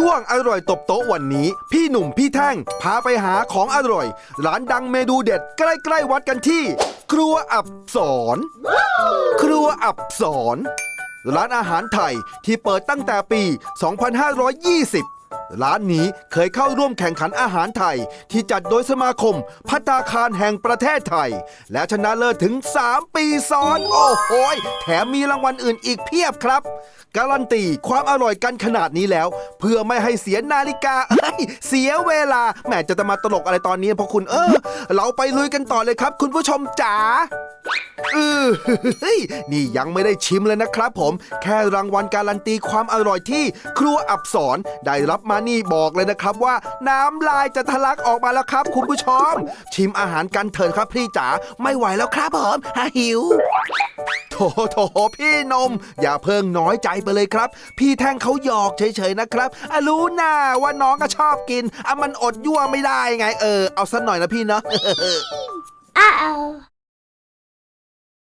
ช่วงอร่อยตบโต๊ะวันนี้ พี่หนุ่มพี่แท่ง พาไปหาของอร่อย ร้านดังเมนูเด็ดใกล้ๆวัดกันที่ ครัวอับสอนครัวอับสอนร้านอาหารไทยที่เปิดตั้งแต่ปี 2520 ร้านนี้เคยเข้าร่วมแข่งขันอาหารไทย ที่จัดโดยสมาคมพัตตาคารแห่งประเทศไทย และชนะเลิศถึง 3 ปีซ้อน โอ้โหแถมมีรางวัลอื่นอีกเพียบครับ การันตีความอร่อยกันขนาดนี้แล้ว เพื่อไม่ให้เสียนาฬิกาเสียเวลาแหมจะจะมาตลกอะไรตอนนี้เพราะคุณเออ เราไปลุยกันต่อเลยครับ คุณผู้ชมจ๋า ออนี่ยังไม่ได้ชิมเลยนะครับผม แค่รางวัลการันตีความอร่อยที่ครัวอับสอนได้รับมานี่บอกเลยนะครับว่า น้ำลายจะทะลักออกมาแล้วครับ คุณผู้ชม ชิมอาหารกันเถิดครับพี่จ๋าไม่ไหวแล้วครับผมหิวโถโถพี่นม อย่าเพิ่งน้อยใจไปเลยครับ พี่แท่งเขาหยอกเฉยๆนะครับอรู้น่าว่าน้องก็ชอบกินอะมันอดยั่วไม่ได้ไงเออเอาสักหน่อยนะพี่เนาะ Uh oh.